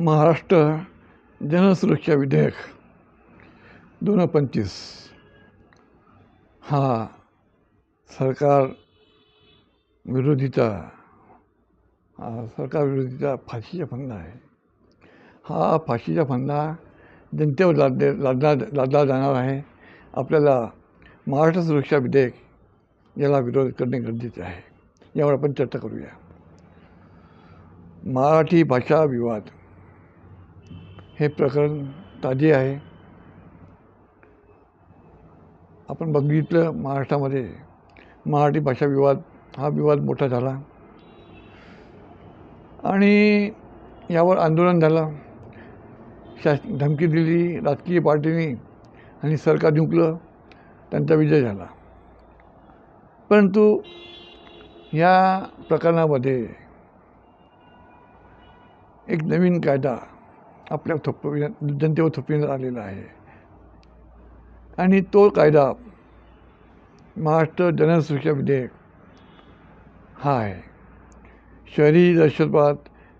महाराष्ट्र जनसुरक्षा विधेयक दोन हजार पंचवीस. हा सरकार विरोधीचा सरकार विरोधीचा फाशीचा फंदा आहे. हा फाशीचा फंदा जनतेवर लादले लादला लादला जाणार आहे. आपल्याला महाराष्ट्र सुरक्षा विधेयक याला विरोध करणे गरजेचे आहे. यावर आपण चर्चा करूया. मराठी भाषा विवाद. हे प्रकरण ताजे आहे. आपण बघितलं महाराष्ट्रामध्ये मराठी भाषा विवाद हा विवाद मोठा झाला. आणि यावर आंदोलन झालं. शास धमकी दिली राजकीय पार्टीनी आणि सरकार जिंकलं त्यांचा विजय झाला. परंतु या प्रकरणामध्ये एक नवीन कायदा आपल्या थोपविण्यात जनतेवर थोपविण्यात आलेला आहे. आणि तो कायदा महाराष्ट्र जनसुरक्षा विधेयक हा आहे. शहरी दहशतवाद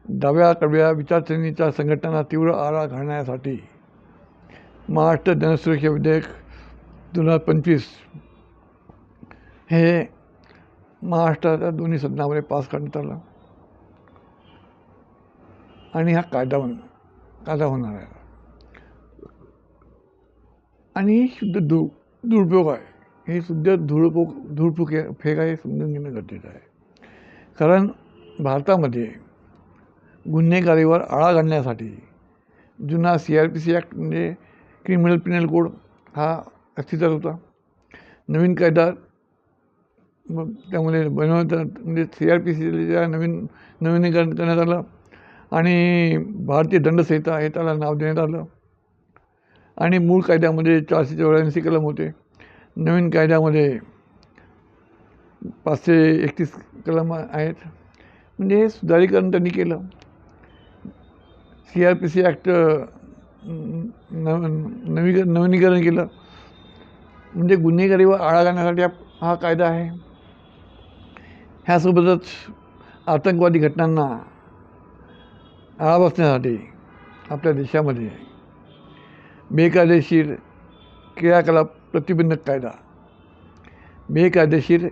डाव्या कडव्या विचारसरणीच्या संघटनांना तीव्र आळा घालण्यासाठी महाराष्ट्र जनसुरक्षा विधेयक दोन हजार पंचवीस हे महाराष्ट्राच्या दोन्ही सदनामध्ये पास करण्यात आलं. आणि हा कायदा होण होणार आहे. आणि शुद्ध धूळ दुरुपयोग आहे. हे शुद्ध धुळपोक धुळफुक फेका हे समजून घेणं गरजेचं आहे. कारण भारतामध्ये गुन्हेगारीवर आळा घालण्यासाठी जुना C R P C act म्हणजे क्रिमिनल पिनल कोड हा अस्तित्वात होता. नवीन कायदा मग त्यामुळे बनवण्यात म्हणजे सी आर पी सीच्या नवीन नवीनीकरण करण्यात आलं. आणि भारतीय दंडसंहिता हे त्याला नाव देण्यात आलं. आणि मूळ कायद्यामध्ये चारशे चौऱ्याऐंशी कलम होते. नवीन कायद्यामध्ये पाचशे एकतीस कलम आहेत. म्हणजे हे सुधारीकरण त्यांनी केलं. C R P C act नव नवीकर नवीनीकरण केलं. म्हणजे गुन्हेगारीवर आळा घालण्यासाठी हा हा कायदा आहे. ह्यासोबतच आतंकवादी घटनांना आळा बसण्यासाठी आपल्या देशामध्ये. बेकायदेशीर क्रियाकलाप प्रतिबंधक कायदा. बेकायदेशीर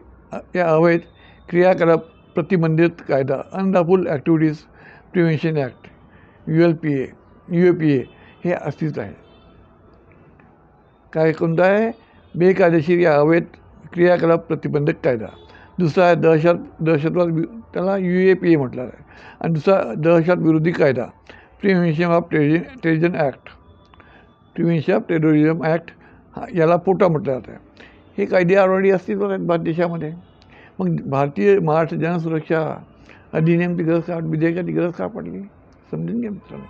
या अवैध क्रियाकलाप प्रतिबंधित कायदा. Unlawful activities prevention act U L P A U A P A हे अस्तित्व आहे. काय कोणता आहे? बेकायदेशीर या अवैध क्रियाकलाप प्रतिबंधक कायदा. दुसरा आहे दहशत दहशतवाद त्याला यू ए पी ए म्हटलं आहे. आणि दुसरा दहशत विरोधी कायदा prevention of terrorism terrorism act prevention of terrorism act हा याला पोटा म्हटलं जातं. हे कायदे ऑलरेडी अस्तित्वात आहेत भारत देशामध्ये. मग भारतीय महाराष्ट्र जनसुरक्षा अधिनियमची गरज का विधेयकाची गरज का पडली? समजून घ्या मित्रांनो.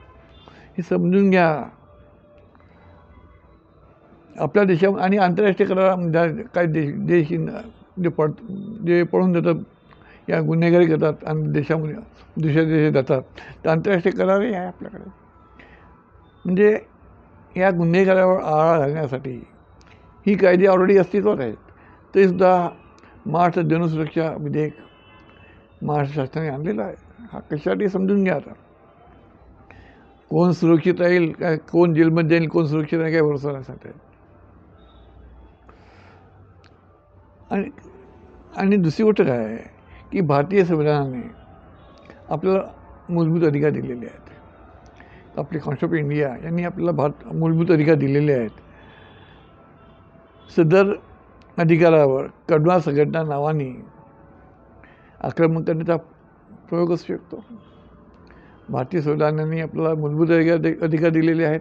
हे समजून घ्या. आपल्या देशा आणि आंतरराष्ट्रीय करार काय देश देश जे पड जे पळून जातात या गुन्हेगारी करतात आणि देशामध्ये दुसऱ्या देशात जातात. तर आंतरराष्ट्रीय करारही आहे आपल्याकडे. म्हणजे या गुन्हेगारावर आळा घालण्यासाठी ही कायदे ऑलरेडी अस्तित्वात आहेत. तरीसुद्धा महाराष्ट्र जनसुरक्षा विधेयक महाराष्ट्र शासनाने आणलेला आहे. हा कशासाठी समजून घ्या आता. कोण सुरक्षित राहील काय कोण जेलमध्ये जाईल कोण सुरक्षित राहील काय भरोसा नाही सांगता येईल आणि आणि दुसरी गोष्ट काय आहे? की भारतीय संविधानाने आपल्याला मूलभूत अधिकार दिलेले आहेत. आपले कॉन्स्टिट्यूट ऑफ इंडिया यांनी आपल्याला भारत मूलभूत अधिकार दिलेले आहेत. सदर अधिकारावर कडवा संघटना नावाने आक्रमण करण्याचा प्रयोग असू शकतो. भारतीय संविधानाने आपल्याला मूलभूत अधिकार अधिकार दिलेले आहेत.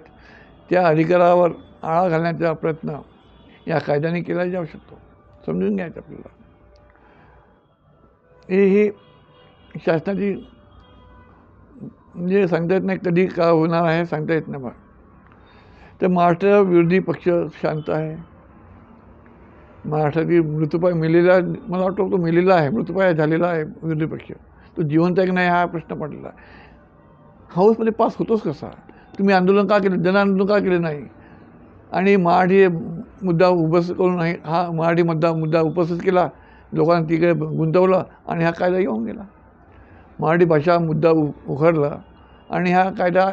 त्या अधिकारावर आळा घालण्याचा प्रयत्न या कायद्याने केला जाऊ शकतो. समजून घ्यायचं आपल्याला. हे ही शासनाची म्हणजे सांगता येत नाही कधी का होणार आहे सांगता येत नाही मग तर महाराष्ट्र विरोधी पक्ष शांत आहे. महाराष्ट्रातील मृतपाय मेलेला मला वाटतं तो मेलेला आहे मृतपाय झालेला आहे विरोधी पक्ष. तो जिवंत आहे की नाही हा प्रश्न पडलेला आहे हाऊसमध्ये पास होतोच कसा? तुम्ही आंदोलन का केलं? जनआंदोलन का केलं नाही? आणि मराठी मुद्दा उपस्थित करून नाही हा मराठी मुद्दा मुद्दा उपस्थित केला लोकांना तिकडे गुंतवलं आणि हा कायदा येऊन गेला. मराठी भाषा मुद्दा उ उखडला आणि हा कायदा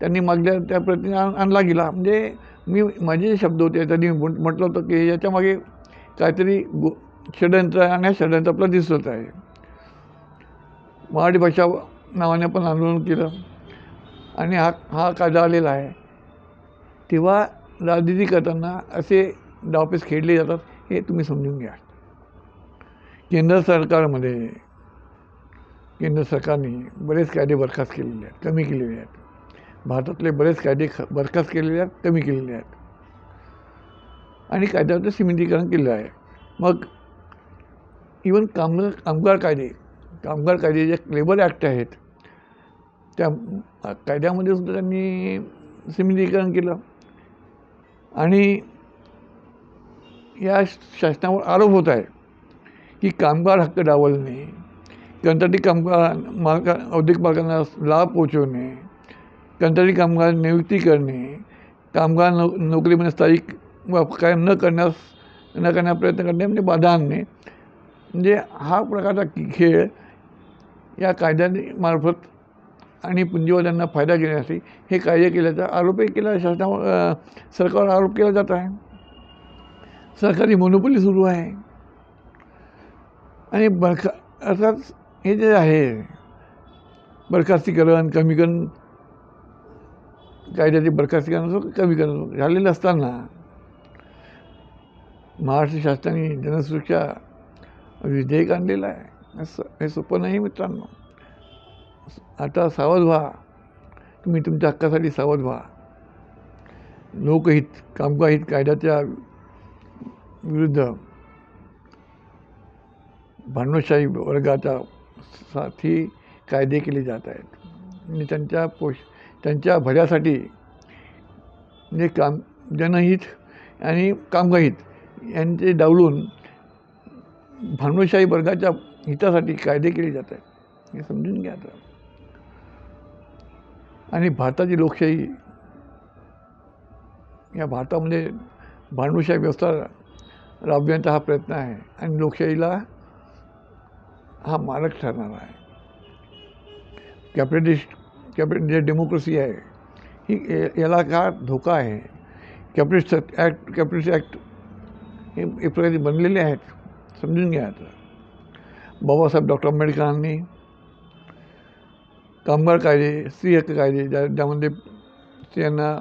त्यांनी मागल्या त्या प्रतीने आणला गेला. म्हणजे मी माझे जे शब्द होते त्यांनी म्हटलं होतं की याच्यामागे काहीतरी गो षडयंत्र आणि या षडयंत्र आपल्याला दिसत आहे. मराठी भाषा नावाने पण आंदोलन केलं आणि हा हा कायदा आलेला आहे. तेव्हा राजनीती करताना असे डावपेच खेळले जातात हे तुम्ही समजून घ्या. केंद्र सरकारमध्ये केंद्र सरकारने बरेच कायदे बरखास्त केलेले आहेत कमी केलेले आहेत. भारतातले बरेच कायदे ख बरखास्त केलेले आहेत कमी केलेले आहेत. आणि कायद्याचं सिमेंटीकरण केलेलं आहे. मग इवन कामगार कामगार कायदे कामगार कायदे जे लेबर ॲक्ट आहेत त्या कायद्यामध्ये सुद्धा त्यांनी सिमेंटीकरण केलं. आणि या शासनावर आरोप होत आहे की कामगार हक्क डावलणे कंत्राटी कामगार मालका औद्योगिक मालकांना लाभ पोचवणे कंत्राटी कामगार नियुक्ती करणे कामगार नोक नोकरीमध्ये स्थायिक कायम न करण्यास न करण्याचा प्रयत्न करणे म्हणजे बाधा आणणे. म्हणजे हा प्रकारचा खेळ या कायद्यामार्फत आणि पुंजीवाद्यांना फायदा घेण्यासाठी हे कायदे केल्याचा आरोपही केला शासना सरकारवर आरोप केला जात आहे. सरकारी मोनोपली सुरू आहे. आणि बरखा अर्थात हे जे आहे बरखास्तीकरण कमीकरण कायद्याचे बरखास्तीकरण असो कमीकरण असो झालेलं असताना महाराष्ट्र शासनाने जनसुरक्षा विधेयक आणलेलं आहे. असं हे सोपं नाही मित्रांनो. आता सावध व्हा. तुम्ही तुमच्या हक्कासाठी सावध व्हा. लोकहित कामगार हित कायद्याच्या विरुद्ध भांडवलशाही वर्गाच्या साठी कायदे केले जात आहेत. आणि त्यांच्या पोष त्यांच्या भल्यासाठी म्हणजे काम जनहित आणि कामगारित यांचे डावलून भांडवलशाही वर्गाच्या हितासाठी कायदे केले जात आहेत. हे समजून घ्या आता. आणि भारताची लोकशाही या भारतामध्ये भांडवलशाही व्यवस्था राबविण्याचा हा प्रयत्न आहे. आणि लोकशाहीला हा मालक ठरणार आहे. कॅपिटलिस्ट कॅपिट जे डेमोक्रेसी आहे ही याला का धोका आहे? कॅपिटलिस्ट ॲक्ट कॅपिटलिस्ट ॲक्ट हे एक प्रकारचे बनलेले आहेत समजून घ्या आता. बाबासाहेब डॉक्टर आंबेडकरांनी कामगार कायदे स्त्री हक्क कायदे ज्या ज्यामध्ये स्त्रियांना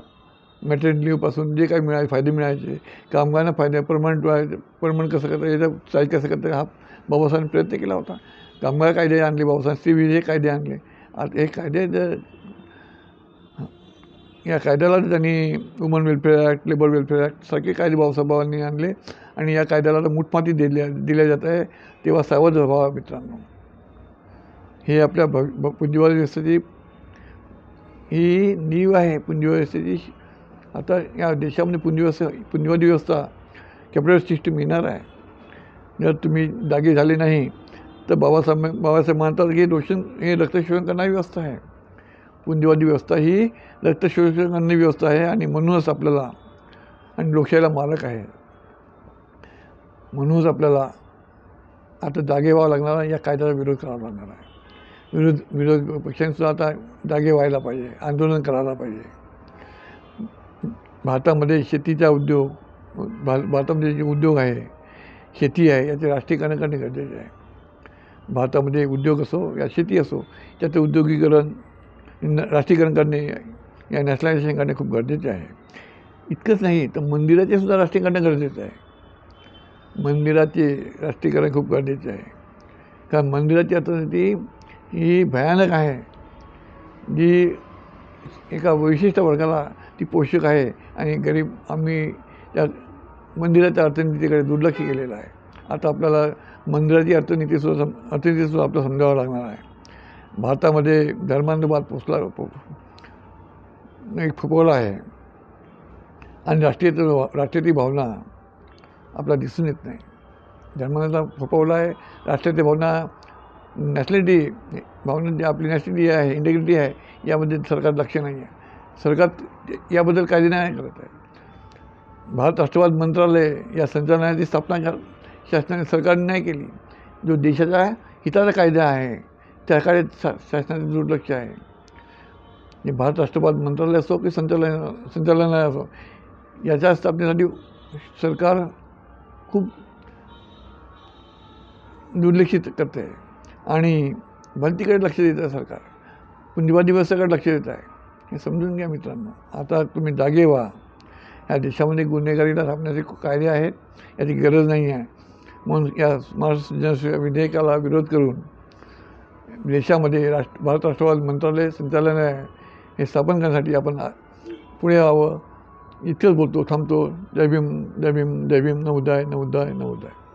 मॅटर्निटी लिव्हपासून जे काही मिळायचे फायदे मिळायचे कामगारांना फायदे परमनंट परमनंट कसं करता याचा स्ट्राईक कसं करता हा बाबासाहेबांनी प्रयत्न केला होता. कामगार कायदे आणले बाबासाहेब स्त्री हे कायदे आणले. आता हे कायदे जर या कायद्याला त्यांनी woman welfare act labour welfare act सारखे कायदे बाबासाहेबांनी आणले आणि या कायद्याला तर मुठमाती दिल्या दिल्या जात आहे तेव्हा सावध व्हावा मित्रांनो. हे आपल्या भव भ- पुंजीवादी व्यवस्थेची ही नीव आहे पुंजीवादी व्यवस्थेची आता या देशामध्ये पुंजीव्यवस्था पुंजीवादी व्यवस्था कॅपिटल सिस्टीम येणार आहे. जर तुम्ही जागे झाले नाही तर बाबासाहेब बाबासाहेब म्हणतात की रोशन हे रक्तशोषण करणारी व्यवस्था आहे. पुंजीवादी व्यवस्था ही रक्तशोषण करणारी व्यवस्था आहे आणि म्हणूनच आपल्याला आणि लोकशाहीला मालक आहे. म्हणूनच आपल्याला आता जागे व्हावं लागणार आहे या कायद्याचा विरोध करावा लागणार आहे. विरोध विरोध पक्षांसुद्धा आता जागे व्हायला पाहिजे आंदोलन करायला पाहिजे. भारतामध्ये शेतीचा उद्योग भा भारतामध्ये जे उद्योग आहे शेती आहे याचे राष्ट्रीयकरण करणे गरजेचे आहे. भारतामध्ये उद्योग असो या शेती असो त्याचं उद्योगीकरण न राष्ट्रीयकरण करणे या नॅशनलायझेशन करणे खूप गरजेचे आहे. इतकंच नाही तर मंदिराचे सुद्धा राष्ट्रीयकरण करणं गरजेचं आहे. मंदिराचे राष्ट्रीयकरण खूप गरजेचे आहे. कारण मंदिराची अर्थनीती ही भयानक आहे. जी एका विशिष्ट वर्गाला ती पोषक आहे आणि गरीब आम्ही त्या मंदिराच्या अर्थनीतीकडे दुर्लक्ष केलेलं आहे. आता आपल्याला मंदिराची अर्थनीतीसुद्धा सम अर्थनीतीसुद्धा आपल्याला समजावं लागणार आहे. भारतामध्ये धर्मांतरवाद पोचला एक फुकवला आहे. आणि राष्ट्रीय राष्ट्रीयती भावना आपला दिसून येत नाही. धर्मांचा फुकवला आहे. राष्ट्रीयते भावना नॅशनॅलिटी भावना जी आपली नॅशनॅलिटी आहे इंटेग्रिटी आहे यामध्ये सरकार लक्ष नाही आहे. सरकार याबद्दल काळजी नाही करत आहे. भारत राष्ट्रवाद मंत्रालय या संचालनाची स्थापना कर शासनाने सरकारने नाही केली. जो देशाचा हिताचा कायदा आहे त्याकडे शा शासनाचे दुर्लक्ष आहे. जे भारत राष्ट्रवाद मंत्रालय असो की संचालन संचालनालय असो याच्या स्थापनेसाठी सरकार खूप दुर्लक्षित करते. आणि भलतीकडे लक्ष देत आहे सरकार. पुंजीवादी व्यवस्थेकडे लक्ष देत आहे. हे समजून घ्या मित्रांनो. आता तुम्ही जागे व्हा. ह्या देशामध्ये गुन्हेगारीला थांबण्याचे कायदे आहेत याची गरज नाही आहे. म्हणून या स्मार्ट सिटिझन्स विधेयकाला विरोध करून देशामध्ये राष्ट्र भारत राष्ट्रवाद मंत्रालय संचालनालय हे स्थापन करण्यासाठी आपण पुढे यावं. इतकंच बोलतो थांबतो. जय भीम जय भीम जय भीम. नवोदय नवोदय नवोदय.